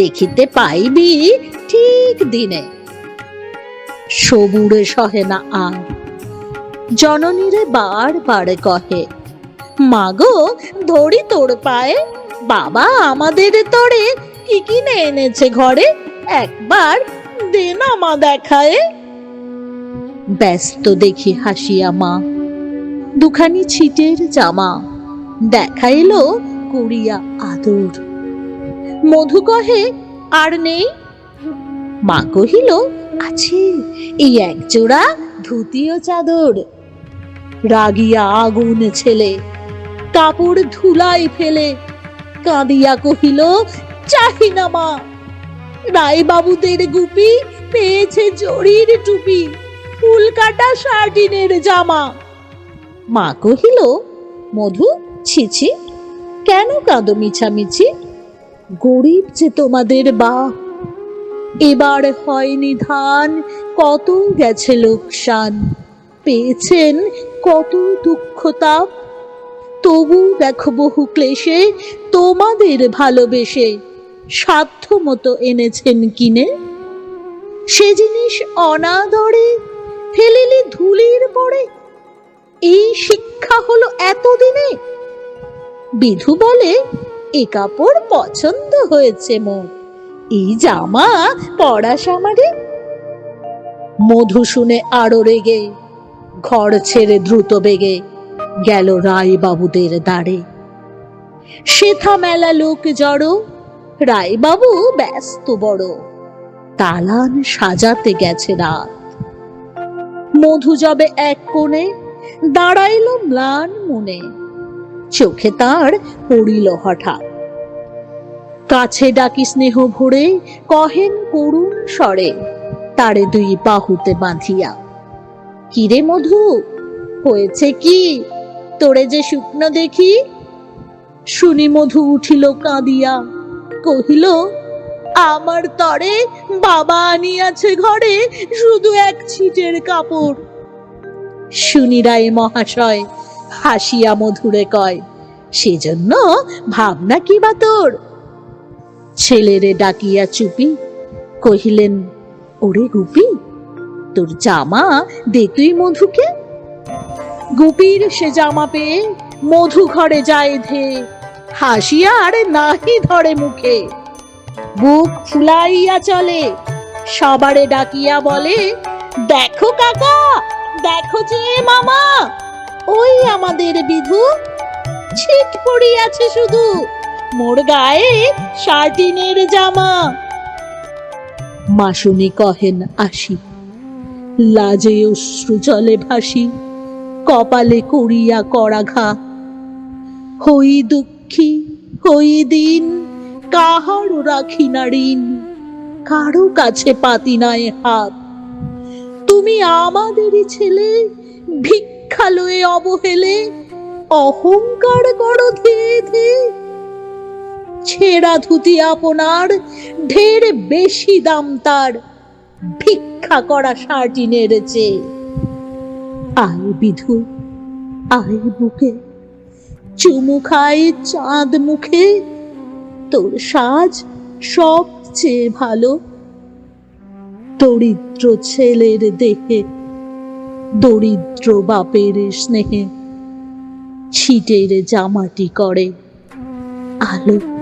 দেখিতে পাইবি ঠিক দিনে। সবুরে সহে না আর, জননীরে বার বারে কহে, মাগো, ধরি তোর পায়ে, বাবা আমাদের তরে কি কিনে এনেছে ঘরে, একবার দে না মা দেখায়। ব্যস্ত দেখি হাসিয়া মা, দুখানি ছিটের জামা দেখা এলো করিয়া আদর। মধু কহে, আর নেই? মা কহিল, আছে, এই এক জোড়া ধুতি ও চাদর। রাগিয়া আগুন ছেলে, কাপড় ধুলাই ফেলে, কাঁদিয়া কহিল, চাহি না মা রায় বাবুদের গুপি পেয়েছে জরির টুপি ফুল কাটা জামা। মা কহিল, মধু ছিছি কেন কাঁদো মিছামিছি গরিব যে তোমাদের বাপ এবার হয়নি ধান কত গেছে লোকসান। পেয়েছেন কত দুঃখ তাপ তবু দেখো বহু ক্লেশে, তোমাদের ভালোবেসে সাধ্য মতো এনেছেন কিনে। সে জিনিস অনাদরে ফেলিলি ধুলির পরে, এই শিক্ষা হলো এতদিনে। বিধু বলে এ কাপড় পছন্দ হয়েছে মোর। এই জামা পরা সামারে? মধু শুনে আরও রেগে, ঘর ছেড়ে দ্রুত বেগে গেল রায় বাবুদের দ্বারে। শেথা মেলা লোক জড়ো রায় বাবু ব্যস্ত বড়। তালান সাজাতে গেছে রাত। মধু যাবে এক কোণে, দাঁড়াইল ম্লান মনে। চোখে তার পড়িল হঠাৎ। কাছে ডাকি স্নেহ ভরে, কহেন করুণ স্বরে, তারে দুই বাহুতে বাঁধিয়া। কিরে মধু, হয়েছে কি? তোরে যে শুকনো দেখি? শুনি মধু উঠিল কাঁদিয়া, কহিল, আমার তরে বাবা আনিয়াছে ঘরে শুধু এক ছিটের কাপড়। শুনি রায় মহাশয় হাসিয়া মধুরে কয়, সেজন্য ভাবনা কি বা তোর? ছেলেরে ডাকিয়া চুপি কহিলেন, ওরে গুপি, তোর জামা দে তুই মধুকে? গুপির সে জামা পেয়ে মধু ঘরে যায় ধে, হাসিয়া আর নাহি ধরে মুখে। বুক ফুলাইয়া চলে, সবারে ডাকিয়া বলে, দেখো কাকা, দেখো যে মামা ওই আমাদের বিধু। ছিট পড়িয়াছে শুধু। মোর গায়ে শার্টিনের জামা। মাসুনি কহেন আসি, লাজে অশ্রু জলে ভাসি, কপালে করিয়া করাঘা। হই দুঃখী, হই দিন কাহারও রাখি না ঋণ? কারও কাছে পাতি নাই হাত। তুমি আমাদেরই ছেলে, ভিক্ষা লয়ে অবহেলে, অহংকার করো ধীরে ধীরে। ছেঁড়া ধুতি আপনার, ঢের বেশি দাম তার, ভিক্ষা করা শার্টিনের চেয়ে। আয় বিধু, আয় বুকে, চুমু খায় চাঁদ মুখে, তোর সাজ সবচেয়ে ভালো। দরিদ্র ছেলের দেহে দরিদ্র বাপের স্নেহে ছিটের জামাটি করে আলো